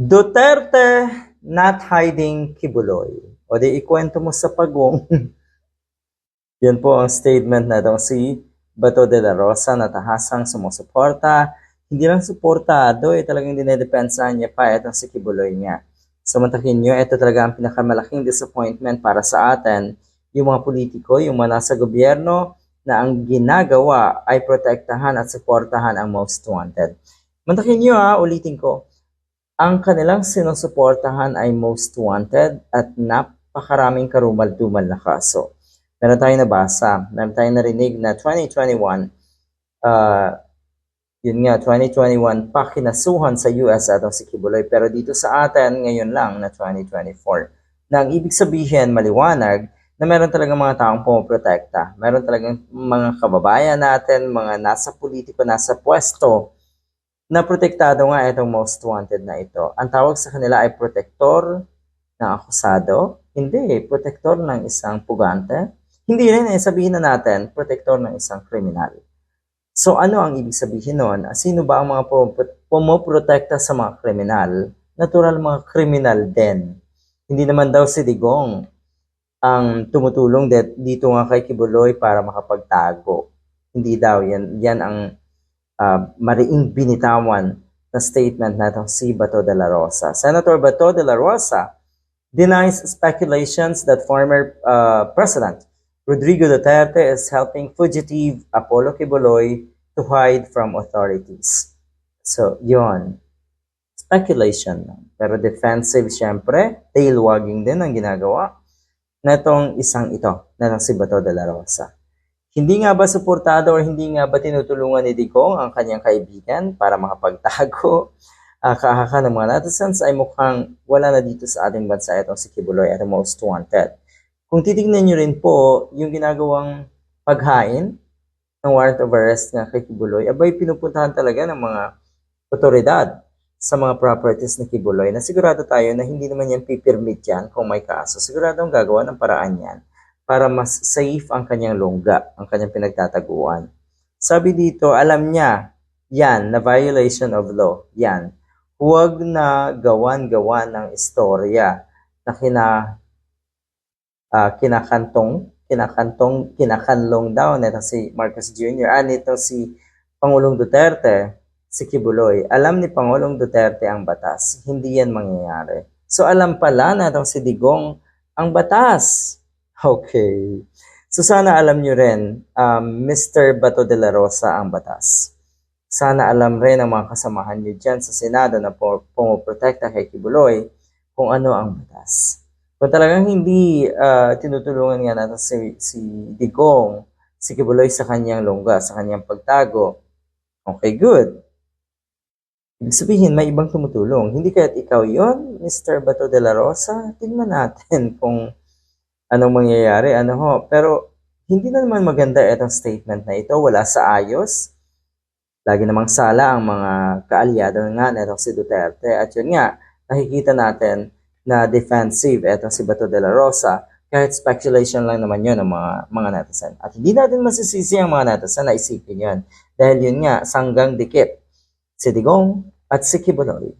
Duterte not hiding Kibuloy. O di ikwento mo sa pagong. Yan po ang statement na itong si Bato de la Rosa na tahasang sumusuporta. Hindi lang suportado, eh, talagang dinedepensahan niya pa itong si Kibuloy niya. Samantakin nyo, ito talaga ang pinakamalaking disappointment para sa atin. Yung mga politiko, yung mga nasa gobyerno, na ang ginagawa ay protektahan at suportahan ang most wanted. Mantakin nyo ha, ulitin ko. Ang kanilang sinusuportahan ay most wanted at napakaraming karumal-dumal na kaso. Meron tayong nabasa, meron tayong narinig na 2021, uh, yun nga, 2021 pa kinasuhan sa US atong si Kibuloy. Pero dito sa atin, ngayon lang na 2024. Na ang ibig sabihin, maliwanag, na meron talagang mga taong pumoprotekta. Meron talagang mga kababayan natin, mga nasa politiko, nasa pwesto, na protektado nga itong most wanted na ito. Ang tawag sa kanila ay protektor ng akusado. Hindi, protektor ng isang pugante. Hindi rin, eh, sabihin na natin, protektor ng isang kriminal. So ano ang ibig sabihin nun? Sino ba ang mga pumoprotekta sa mga kriminal? Natural mga kriminal din. Hindi naman daw si Digong ang tumutulong dito nga kay Kibuloy para makapagtago. Hindi daw, yan, yan ang uh, mariing binitawan na statement na itong si Bato de la Rosa. Senator Bato de la Rosa denies speculations that former uh, President Rodrigo Duterte is helping fugitive Apollo Kibuloy to hide from authorities. So, yon Speculation. Pero defensive, syempre, tail wagging din ang ginagawa netong isang ito, netong si Bato de la Rosa. Hindi nga ba suportado o hindi nga ba tinutulungan ni Digong ang kanyang kaibigan para makapagtago? Uh, kahaka ng mga netizens ay mukhang wala na dito sa ating bansa itong si Kibuloy at most wanted. Kung titignan nyo rin po yung ginagawang paghain ng warrant of arrest nga kay Kibuloy, abay pinupuntahan talaga ng mga otoridad sa mga properties ni Kibuloy na sigurado tayo na hindi naman yan pipirmit yan kung may kaso. Sigurado ang gagawa ng paraan yan para mas safe ang kanyang lungga, ang kanyang pinagtataguan. Sabi dito, alam niya, yan, na violation of law, yan. Huwag na gawan-gawan ng istorya na kina, uh, kinakantong, kinakantong, kinakanlong daw nito si Marcos Jr. Ah, nito si Pangulong Duterte si Kibuloy, alam ni Pangulong Duterte ang batas. Hindi yan mangyayari. So alam pala na si Digong ang batas. Okay. So sana alam nyo rin, um, Mr. Bato de la Rosa ang batas. Sana alam rin ng mga kasamahan nyo dyan sa Senado na pumoprotekta kay Kibuloy kung ano ang batas. Kung talagang hindi uh, tinutulungan nga natin si, si Digong, si Kibuloy sa kanyang lungga, sa kanyang pagtago, okay, good. Ibig sabihin, may ibang tumutulong. Hindi kaya't ikaw yon Mr. Bato de la Rosa? Tingnan natin kung anong mangyayari. Ano ho. Pero hindi na naman maganda itong statement na ito. Wala sa ayos. Lagi namang sala ang mga kaalyado nga na si Duterte. At yun nga, nakikita natin na defensive itong si Bato de la Rosa kahit speculation lang naman yun ng mga, mga netizen. At hindi natin masisisi ang mga netizen na isipin yun. Dahil yun nga, sanggang dikit si Digong at si Kibuloy.